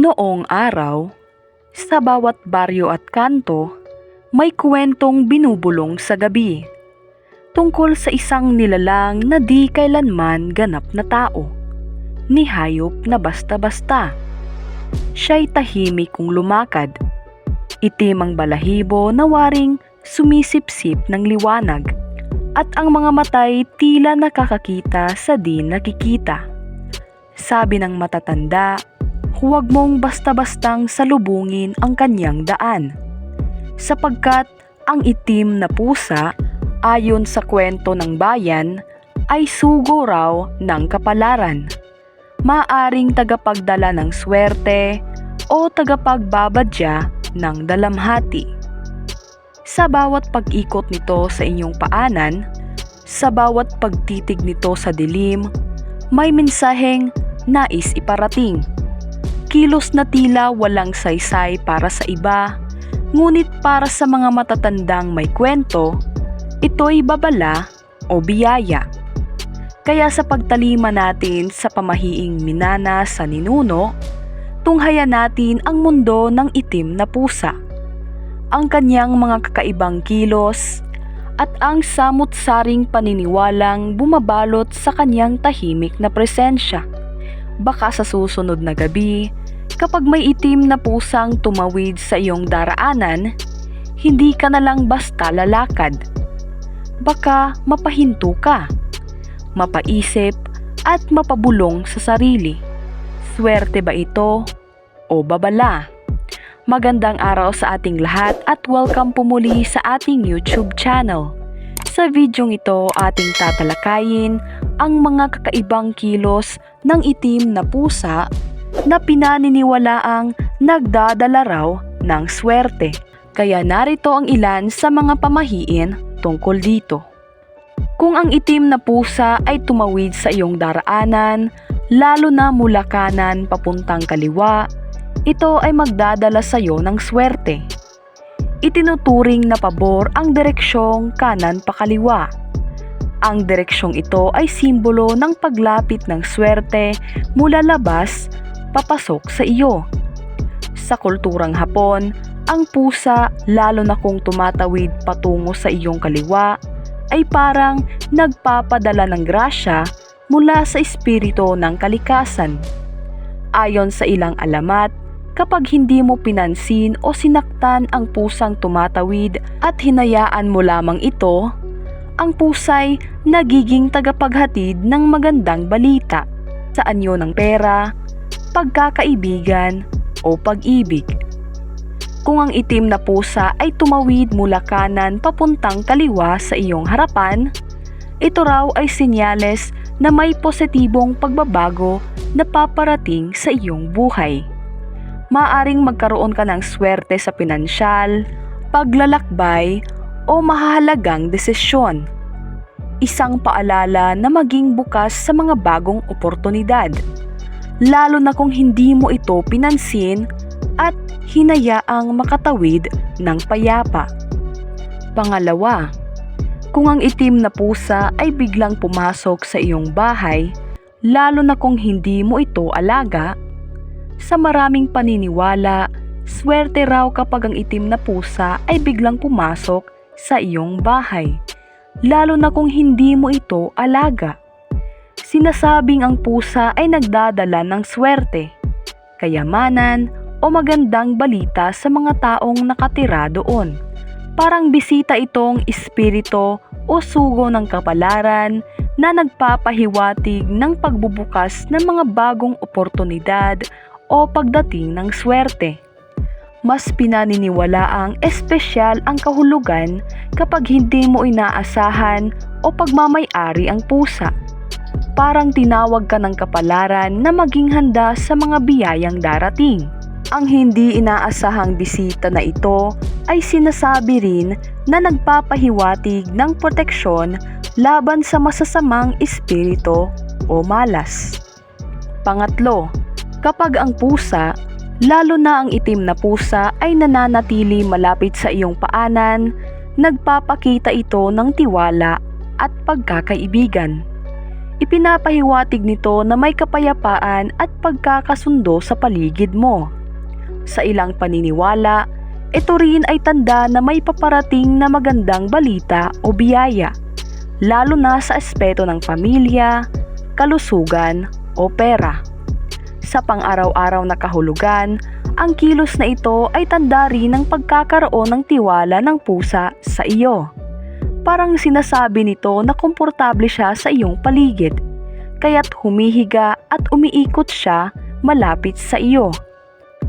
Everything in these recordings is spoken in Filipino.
Noong araw, sa bawat baryo at kanto, may kwentong binubulong sa gabi tungkol sa isang nilalang na di kailanman ganap na tao, ni hayop na basta-basta. Siya'y tahimik kung lumakad, itim ang balahibo na waring sumisipsip ng liwanag, at ang mga matay tila nakakakita sa di nakikita. Sabi ng matatanda, huwag mong basta-bastang salubungin ang kanyang daan. Sapagkat ang itim na pusa, ayon sa kwento ng bayan, ay sugo raw ng kapalaran. Maaring tagapagdala ng swerte o tagapagbabadya ng dalamhati. Sa bawat pag-ikot nito sa inyong paanan, sa bawat pagtitig nito sa dilim, may mensaheng nais iparating. Kilos na tila walang saysay para sa iba, ngunit para sa mga matatandang may kwento, ito'y babala o biyaya. Kaya sa pagtalima natin sa pamahiing minana sa ninuno, tunghayan natin ang mundo ng itim na pusa. Ang kanyang mga kakaibang kilos at ang samut-saring paniniwalang bumabalot sa kanyang tahimik na presensya. Baka sa susunod na gabi, kapag may itim na pusang tumawid sa iyong daraanan, hindi ka na lang basta lalakad. Baka mapahinto ka, mapaisip at mapabulong sa sarili. Swerte ba ito o babala? Magandang araw sa ating lahat at welcome pumuli sa ating YouTube channel. Sa videong ito ating tatalakayin ang mga kakaibang kilos ng itim na pusa na pinaniniwalaang nagdadala raw ng swerte. Kaya narito ang ilan sa mga pamahiin tungkol dito. Kung ang itim na pusa ay tumawid sa iyong daraanan, lalo na mula kanan papuntang kaliwa, ito ay magdadala sa iyo ng swerte. Itinuturing na pabor ang direksyong kanan pa kaliwa. Ang direksyong ito ay simbolo ng paglapit ng swerte mula labas papasok sa iyo. Sa kulturang Hapon, ang pusa, lalo na kung tumatawid patungo sa iyong kaliwa, ay parang nagpapadala ng grasya mula sa espiritu ng kalikasan. Ayon sa ilang alamat, kapag hindi mo pinansin o sinaktan ang pusang tumatawid at hinayaan mo lamang ito, ang pusay nagiging tagapaghatid ng magandang balita sa anyo ng pera, pagkakaibigan o pag-ibig. Kung ang itim na pusa ay tumawid mula kanan papuntang kaliwa sa iyong harapan, ito raw ay sinyales na may positibong pagbabago na paparating sa iyong buhay. Maaring magkaroon ka ng swerte sa pinansyal, paglalakbay o mahahalagang desisyon. Isang paalala na maging bukas sa mga bagong oportunidad, lalo na kung hindi mo ito pinansin at hinayaang makatawid ng payapa. Pangalawa, kung ang itim na pusa ay biglang pumasok sa iyong bahay, lalo na kung hindi mo ito alaga, sa maraming paniniwala, swerte raw kapag ang itim na pusa ay biglang pumasok sa iyong bahay, lalo na kung hindi mo ito alaga. Sinasabing ang pusa ay nagdadala ng swerte, kayamanan o magandang balita sa mga taong nakatira doon. Parang bisita itong espirito o sugo ng kapalaran na nagpapahiwatig ng pagbubukas ng mga bagong oportunidad o pagdating ng swerte. Mas pinaniniwala ang espesyal ang kahulugan kapag hindi mo inaasahan o pagmamayari ang pusa. Parang tinawag ka ng kapalaran na maging handa sa mga biyayang darating. Ang hindi inaasahang bisita na ito ay sinasabi rin na nagpapahiwatig ng proteksyon laban sa masasamang espiritu o malas. Pangatlo, kapag ang pusa, lalo na ang itim na pusa ay nananatili malapit sa iyong paanan, nagpapakita ito ng tiwala at pagkakaibigan. Ipinapahiwatig nito na may kapayapaan at pagkakasundo sa paligid mo. Sa ilang paniniwala, ito rin ay tanda na may paparating na magandang balita o biyaya, lalo na sa aspeto ng pamilya, kalusugan o pera. Sa pang-araw-araw na kahulugan, ang kilos na ito ay tanda rin ng pagkakaroon ng tiwala ng pusa sa iyo. Parang sinasabi nito na komportable siya sa iyong paligid, kaya't humihiga at umiikot siya malapit sa iyo.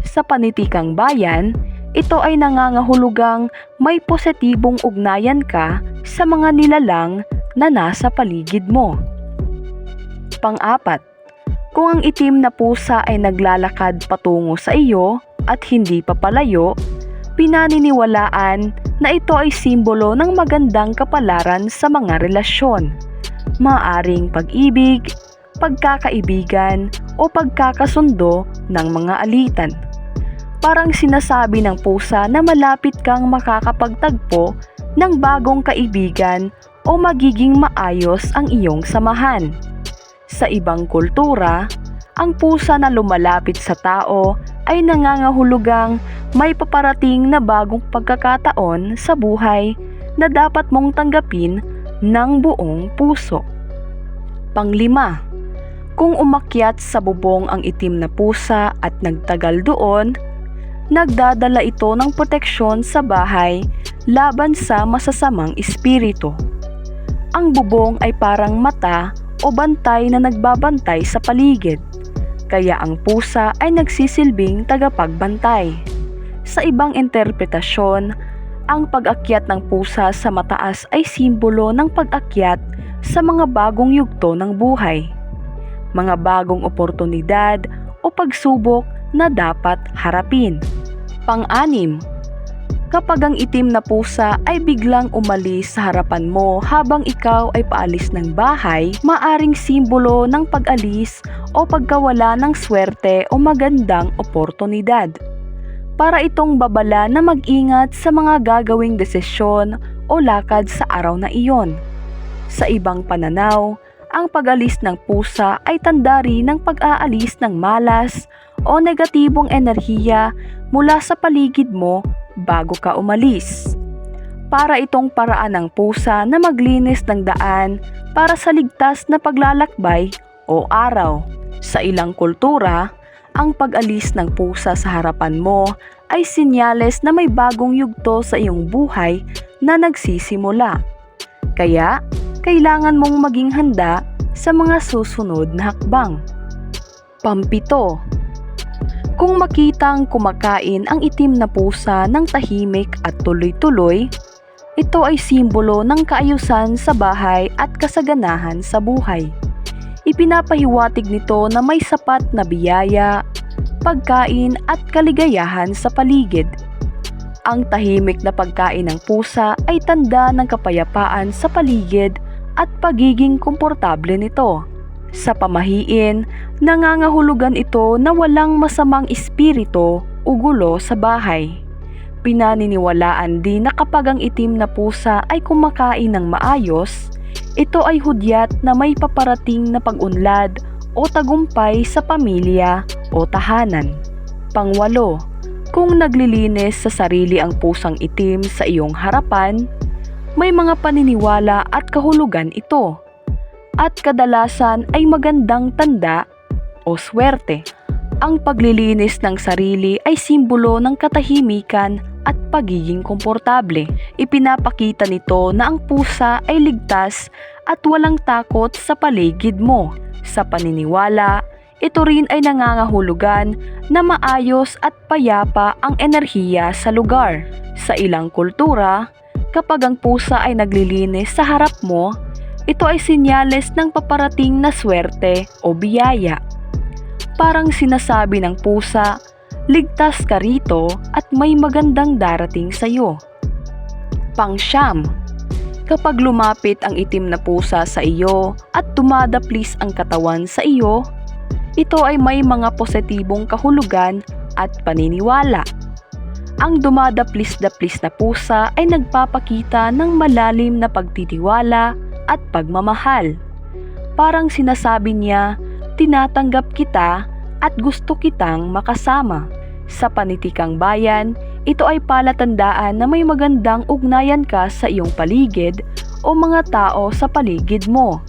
Sa panitikang bayan, ito ay nangangahulugang may positibong ugnayan ka sa mga nilalang na nasa paligid mo. Pang-apat, kung ang itim na pusa ay naglalakad patungo sa iyo at hindi papalayo, pinaniniwalaan na ito ay simbolo ng magandang kapalaran sa mga relasyon. Maaring pag-ibig, pagkakaibigan o pagkakasundo ng mga alitan. Parang sinasabi ng pusa na malapit kang makakapagtagpo ng bagong kaibigan o magiging maayos ang iyong samahan. Sa ibang kultura, ang pusa na lumalapit sa tao ay nangangahulugang may paparating na bagong pagkakataon sa buhay na dapat mong tanggapin ng buong puso. Panglima, kung umakyat sa bubong ang itim na pusa at nagtagal doon, nagdadala ito ng proteksyon sa bahay laban sa masasamang espiritu. Ang bubong ay parang mata o bantay na nagbabantay sa paligid, kaya ang pusa ay nagsisilbing tagapagbantay. Sa ibang interpretasyon, ang pag-akyat ng pusa sa mataas ay simbolo ng pag-akyat sa mga bagong yugto ng buhay, mga bagong oportunidad o pagsubok na dapat harapin. Pang-anim, kapag ang itim na pusa ay biglang umalis sa harapan mo habang ikaw ay paalis ng bahay, maaring simbolo ng pag-alis o pagkawala ng swerte o magandang oportunidad. Para itong babala na mag-ingat sa mga gagawing desisyon o lakad sa araw na iyon. Sa ibang pananaw, ang pag-alis ng pusa ay tanda rin ng pag-aalis ng malas o negatibong enerhiya mula sa paligid mo bago ka umalis. Para itong paraan ng pusa na maglinis ng daan para sa ligtas na paglalakbay o araw. Sa ilang kultura, ang pag-alis ng pusa sa harapan mo ay sinyales na may bagong yugto sa iyong buhay na nagsisimula. Kaya, kailangan mong maging handa sa mga susunod na hakbang. Pampito, kung makitang kumakain ang itim na pusa ng tahimik at tuloy-tuloy, ito ay simbolo ng kaayusan sa bahay at kasaganahan sa buhay. Ipinapahiwatig nito na may sapat na biyaya, pagkain at kaligayahan sa paligid. Ang tahimik na pagkain ng pusa ay tanda ng kapayapaan sa paligid at pagiging komportable nito. Sa pamahiin, nangangahulugan ito na walang masamang espiritu o gulo sa bahay. Pinaniniwalaan din na kapag ang itim na pusa ay kumakain ng maayos, ito ay hudyat na may paparating na pag-unlad o tagumpay sa pamilya o tahanan. Pangwalo, kung naglilinis sa sarili ang pusang itim sa iyong harapan, may mga paniniwala at kahulugan ito. At kadalasan ay magandang tanda o swerte. Ang paglilinis ng sarili ay simbolo ng katahimikan at pagiging komportable. Ipinapakita nito na ang pusa ay ligtas at walang takot sa paligid mo. Sa paniniwala, ito rin ay nangangahulugan na maayos at payapa ang enerhiya sa lugar. Sa ilang kultura, kapag ang pusa ay naglilinis sa harap mo, ito ay sinyales ng paparating na swerte o biyaya. Parang sinasabi ng pusa, ligtas ka rito at may magandang darating sa iyo. Pangsyam, kapag lumapit ang itim na pusa sa iyo at dumadaplis ang katawan sa iyo, ito ay may mga positibong kahulugan at paniniwala. Ang dumadaplis-daplis na pusa ay nagpapakita ng malalim na pagtitiwala at pagmamahal. Parang sinasabi niya, tinatanggap kita at gusto kitang makasama. Sa panitikang bayan, ito ay palatandaan na may magandang ugnayan ka sa iyong paligid o mga tao sa paligid mo.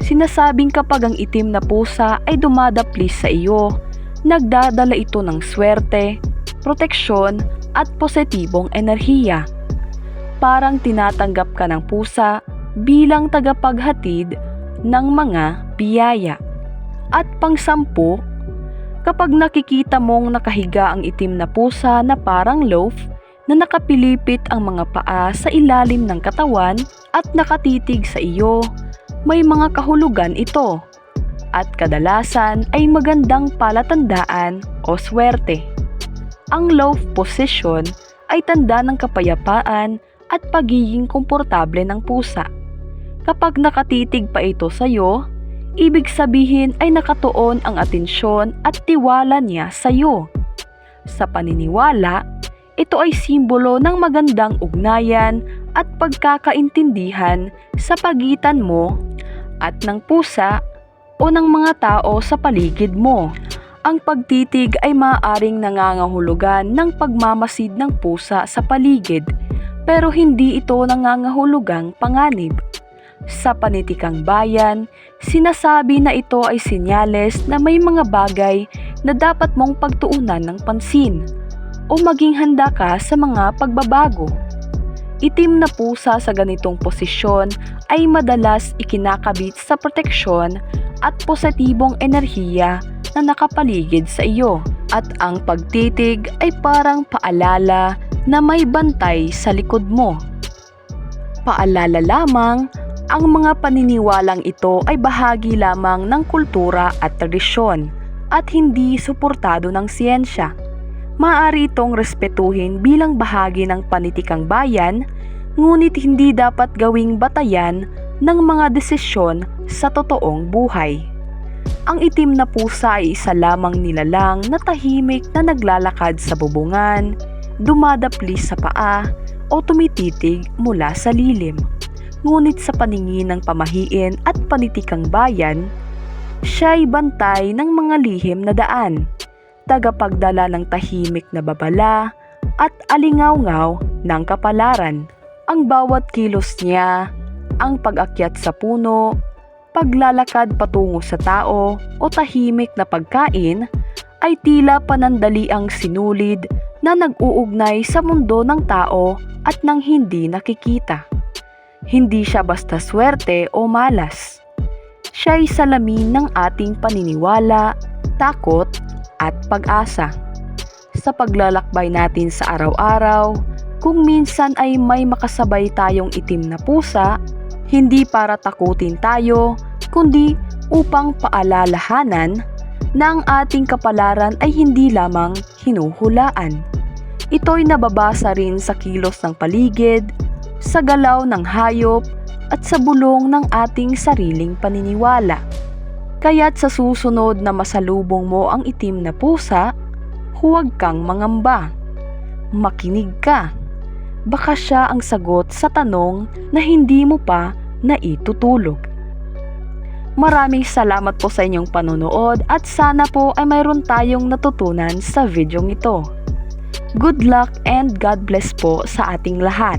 Sinasabing kapag ang itim na pusa ay dumadaplis sa iyo, nagdadala ito ng swerte, proteksyon at positibong enerhiya. Parang tinatanggap ka ng pusa bilang tagapaghatid ng mga biyaya. At pangsampu, kapag nakikita mong nakahiga ang itim na pusa na parang loaf na nakapilipit ang mga paa sa ilalim ng katawan at nakatitig sa iyo, may mga kahulugan ito at kadalasan ay magandang palatandaan o swerte. Ang loaf position ay tanda ng kapayapaan at pagiging komportable ng pusa. Kapag nakatitig pa ito sa iyo, ibig sabihin ay nakatuon ang atensyon at tiwala niya sa iyo. Sa paniniwala, ito ay simbolo ng magandang ugnayan at pagkakaintindihan sa pagitan mo at ng pusa o ng mga tao sa paligid mo. Ang pagtitig ay maaaring nangangahulugan ng pagmamasid ng pusa sa paligid pero hindi ito nangangahulugang panganib. Sa panitikang bayan, sinasabi na ito ay sinyales na may mga bagay na dapat mong pagtuunan ng pansin o maging handa ka sa mga pagbabago. Itim na pusa sa ganitong posisyon ay madalas ikinakabit sa proteksyon at positibong enerhiya na nakapaligid sa iyo at ang pagtitig ay parang paalala na may bantay sa likod mo. Paalala lamang, ang mga paniniwalang ito ay bahagi lamang ng kultura at tradisyon at hindi suportado ng siyensya. Maaari itong respetuhin bilang bahagi ng panitikang bayan, ngunit hindi dapat gawing batayan ng mga desisyon sa totoong buhay. Ang itim na pusa ay isa lamang nilalang na tahimik na naglalakad sa bubungan, dumadaplis sa paa o tumititig mula sa lilim. Ngunit sa paningin ng pamahiin at panitikang bayan, siya ay bantay ng mga lihim na daan, tagapagdala ng tahimik na babala at alingaw-ngaw ng kapalaran. Ang bawat kilos niya, ang pag-akyat sa puno, paglalakad patungo sa tao o tahimik na pagkain ay tila panandaliang sinulid na nag-uugnay sa mundo ng tao at ng hindi nakikita. Hindi siya basta swerte o malas. Siya ay salamin ng ating paniniwala, takot at pag-asa. Sa paglalakbay natin sa araw-araw, kung minsan ay may makasabay tayong itim na pusa, hindi para takutin tayo, kundi upang paalalahanan na ang ating kapalaran ay hindi lamang hinuhulaan. Ito'y nababasa rin sa kilos ng paligid, sa galaw ng hayop, at sa bulong ng ating sariling paniniwala. Kaya't sa susunod na masalubong mo ang itim na pusa, huwag kang mangamba. Makinig ka. Baka siya ang sagot sa tanong na hindi mo pa naitutulog. Maraming salamat po sa inyong panonood at sana po ay mayroon tayong natutunan sa videong ito. Good luck and God bless po sa ating lahat.